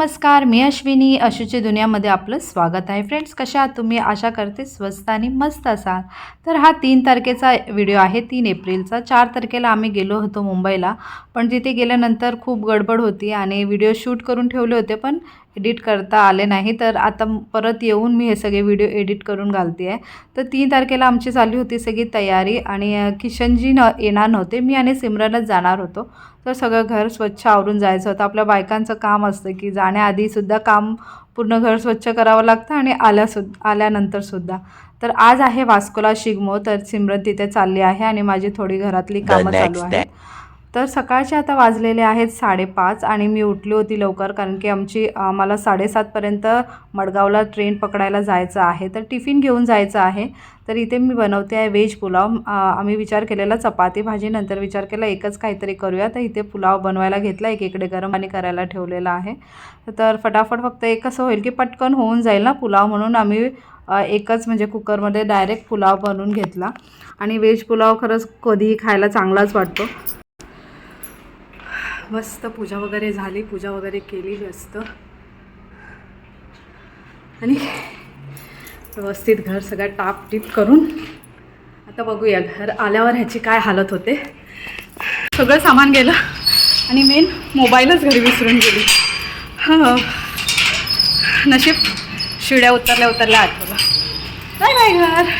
नमस्कार मी अश्विनी. अशुची दुनियामध्ये आपलं स्वागत आहे. फ्रेंड्स कशा आहात तुम्ही? आशा करते स्वस्त आणि मस्त असाल. तर हा तीन तारखेचा व्हिडिओ आहे. तीन एप्रिलचा. चार तारखेला आम्ही गेलो होतो मुंबईला. पण तिथे गेल्यानंतर खूप गडबड होती आणि व्हिडिओ शूट करून ठेवले होते. पण एडिट करता आले नाही. तर आता परत येऊन मी हे सगळे व्हिडिओ एडिट करून घालते आहे तर तीन तारखेला आमची चालली होती सगळी तयारी आणि किशनजी न येणार नव्हते. मी आणि सिमरनच जाणार होतो. तर सगळं घर स्वच्छ आवरून जायचं होतं. आपल्या बायकांचं काम असतं की जाण्याआधीसुद्धा काम पूर्ण घर स्वच्छ करावं लागतं आणि आल्यासु आल्यानंतरसुद्धा तर आज आहे वास्कोला शिगमो. तर सिमरन तिथे चालली आहे आणि माझी थोडी घरातली कामं चालू आहेत. तर सकाळचे आता वाजलेले आहेत साडेपाच आणि मी उठली होती लवकर कारण की आमची मला साडेसातपर्यंत मडगावला ट्रेन पकडायला जायचं आहे. तर टिफिन घेऊन जायचं आहे. तर इथे मी बनवते आहे व्हेज पुलाव. आम्ही विचार केलेला चपाती भाजी नंतर विचार केला एकच काहीतरी करूया. तर इथे पुलाव बनवायला घेतला एकीकडे गरम पाणी करायला ठेवलेलं आहे. तर फटाफट फक्त एक कसं होईल की पटकन होऊन जाईल ना पुलाव म्हणून आम्ही एकच म्हणजे कुकरमध्ये डायरेक्ट पुलाव बनवून घेतला. आणि व्हेज पुलाव खरंच कधीही खायला चांगलाच वाटतो. मस्त पूजा वगैरे झाली पूजा वगैरे केली मस्त. आणि व्यवस्थित घर सगळं टापटीप करून आता बघूया घर आल्यावर ह्याची काय हालत होते. सगळं सामान गेलं आणि मेन मोबाईलच घरी विसरून गेली. हां. नशीब शिड्या उतरल्या उतरल्या आठवलं. काय बाय घर.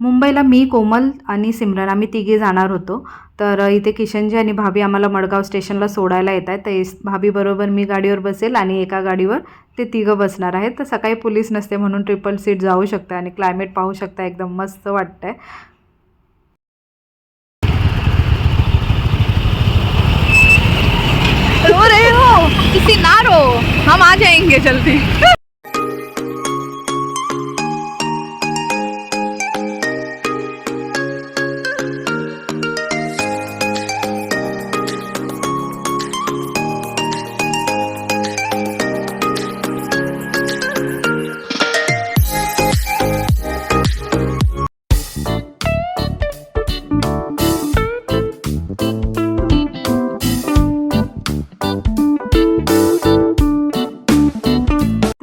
मुंबईला मी कोमल आणि सिमरन आम्ही तिघे जाणार होतो. तर इथे किशनजी आणि भाभी आम्हाला मडगाव स्टेशनला सोडायला येत आहेत तर भाभीबरोबर मी गाडीवर बसेल आणि एका गाडीवर ते तिघं बसणार आहेत. तर सकाळी पोलीस नसते म्हणून ट्रिपल सीट जाऊ शकता आणि क्लायमेट पाहू शकता एकदम मस्त वाटतंय. रो रहे हो किसी ना रो हम आ जाएंगे जल्दी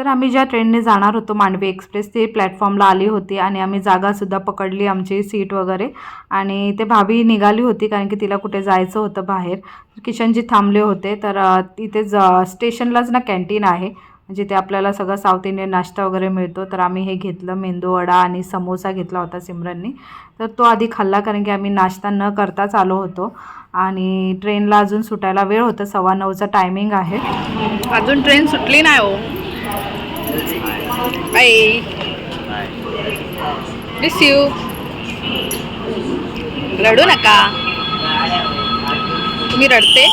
आम्ही ज्या ट्रेनने जाणार होतो मांडवी एक्सप्रेस ते प्लॅटफॉर्मला आली होती आणि आम्ही जागासुद्धा पकडली आमची सीट वगैरे. आणि ते भाभी निघाली होती कारण की तिला कुठे जायचं होतं बाहेर. किशनजी थांबले होते. तर तिथे ज स्टेशनलाच ना कॅन्टीन आहे जिथे आपल्याला सगळं साऊथ इंडियन नाश्ता वगैरे मिळतो. तर आम्ही हे घेतलं मेंदू वडा आणि समोसा घेतला होता सिमरननी. तर तो आधी खाल्ला कारण की आम्ही नाश्ता न करताच आलो होतो. आणि ट्रेनला अजून सुटायला वेळ होता सव्वा नऊचा टायमिंग आहे. अजून ट्रेन सुटली नाही हो. बाय मिस यू रडू नका तुम्ही रडते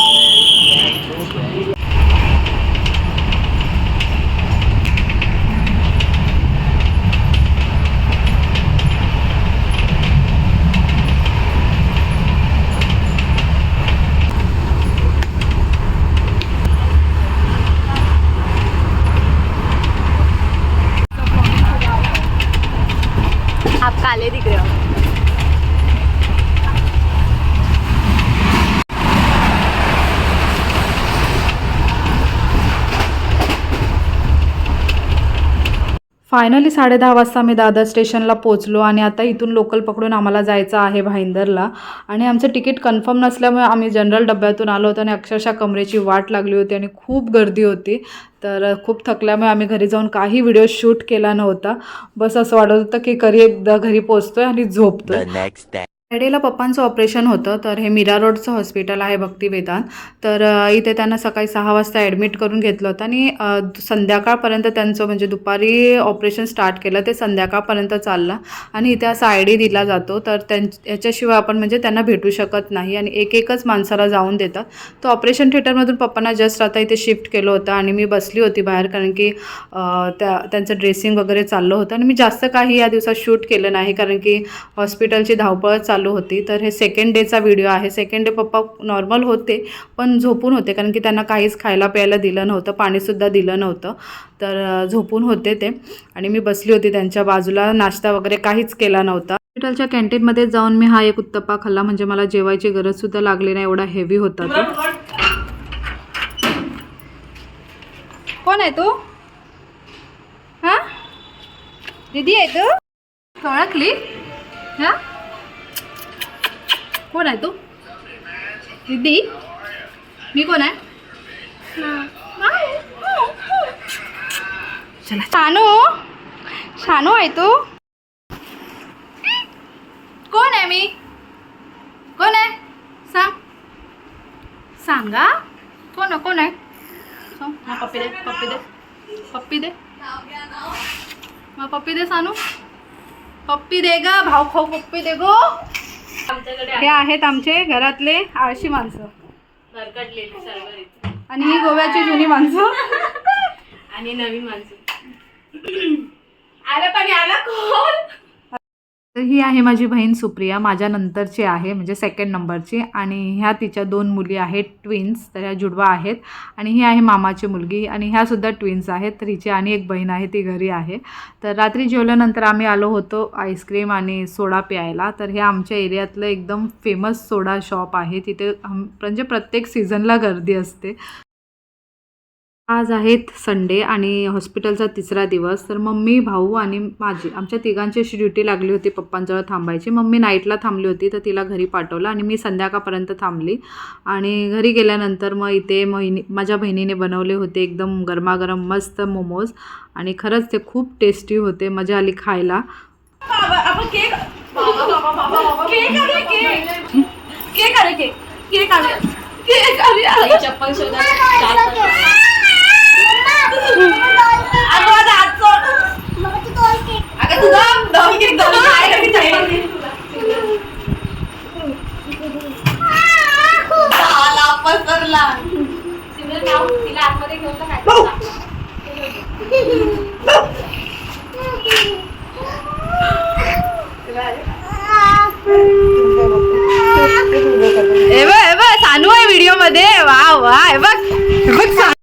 आप काले दिख रहे हो फायनली साडे दहा वाजता मी दादर स्टेशनला पोचलो आणि आता इथून लोकल पकडून आम्हाला जायचं आहे भाईंदरला. आणि आमचं तिकीट कन्फर्म नसल्यामुळे आम्ही जनरल डब्यातून आलो होतो आणि अक्षरशः कमरेची वाट लागली होती आणि खूप गर्दी होती. तर खूप थकल्यामुळे आम्ही घरी जाऊन काही व्हिडिओ शूट केला नव्हता. बस असं वाटत होतं की करी एकदा घरी पोचतोय आणि झोपतोय. फ्रायडेला पप्पांचं ऑपरेशन होतं तर हे मीरा रोडचं हॉस्पिटल आहे भक्ती वेदांत तर इथे त्यांना सकाळी सहा वाजता ॲडमिट करून घेतलं होतं आणि संध्याकाळपर्यंत त्यांचं म्हणजे दुपारी ऑपरेशन स्टार्ट केलं ते संध्याकाळपर्यंत चाललं आणि इथे असा आय डी दिला जातो. तर त्यां याच्याशिवाय आपण म्हणजे त्यांना भेटू शकत नाही आणि एक एकच माणसाला जाऊन देतात तर ऑपरेशन थिएटरमधून पप्पांना जस्ट आता इथे शिफ्ट केलं होतं आणि मी बसली होती बाहेर कारण की त्या त्यांचं ड्रेसिंग वगैरे चाललं होतं आणि मी जास्त काही या दिवसात शूट केलं नाही कारण की हॉस्पिटलची धावपळ चालू होती. तर हे सेकंड डेचा व्हिडिओ आहे. सेकंड डे पप्पा नॉर्मल होते पण झोपून होते. कारण की त्यांना काहीच खायला प्यायला दिलं नव्हतं. पाणीसुद्धा दिलं नव्हतं. तर झोपून होते ते. आणि मी बसली होती त्यांच्या बाजूला. नाश्ता वगैरे काहीच केला नव्हता. हॉस्पिटलच्या कॅन्टीनमध्ये जाऊन मी हा एक उत्तप्पा खाल्ला. म्हणजे मला जेवायची गरजसुद्धा लागली नाही. एवढा हेवी होता तो. कोण आहे तू? हा? दीदी आहे तू? ओळखली हा? कोण आहे तू? दीदी? मी कोण आहे? चला. शानू? शानू आहे तू? कोण आहे मी? कोण आहे? सांग. सांगा कोण आहे कोण आहे? सांग. हा पप्पी दे पप्पी दे. पप्पी दे. मग पप्पी दे सानू पप्पी दे ग भाऊ खाऊ पप्पी दे गो. हे आहेत आमचे घरातले आळशी माणसं. आणि ही गोव्याची जुनी माणसं. आणि नवीन माणसं. आलं पाणी आलं कोण? तर ही आहे माझी बहीण सुप्रिया माझ्या नंतरची आहे म्हणजे सेकंड नंबरची आणि ह्या तिच्या दोन मुली आहेत ट्विन्स तर ह्या जुडवा आहेत. आणि ही आहे मामाची मुलगी आणि ह्यासुद्धा ट्विन्स आहेत. तर हिची आणि एक बहीण आहे ती घरी आहे. तर रात्री जेवल्यानंतर आम्ही आलो होतो आईस्क्रीम आणि सोडा प्यायला. तर हे आमच्या एरियातलं एकदम फेमस सोडा शॉप आहे. तिथे म्हणजे प्रत्येक सीझनला गर्दी असते. आज आहेत संडे आणि हॉस्पिटलचा तिसरा दिवस. तर मम्मी भाऊ आणि माझी आमच्या तिघांची अशी ड्युटी लागली होती पप्पांजवळ थांबायची. मम्मी नाईटला थांबली होती तर तिला घरी पाठवलं आणि मी संध्याकाळपर्यंत थांबली. आणि घरी गेल्यानंतर मग इथे बहिणी माझ्या बहिणीने बनवले होते एकदम गरमागरम मस्त मोमोज. आणि खरंच ते खूप टेस्टी होते मजा आली खायला. चप्पल तिला आतमध्ये घेऊन जा काय हे बघ हे बघ सानू आहे व्हिडिओमध्ये. वा वा बघ. बघ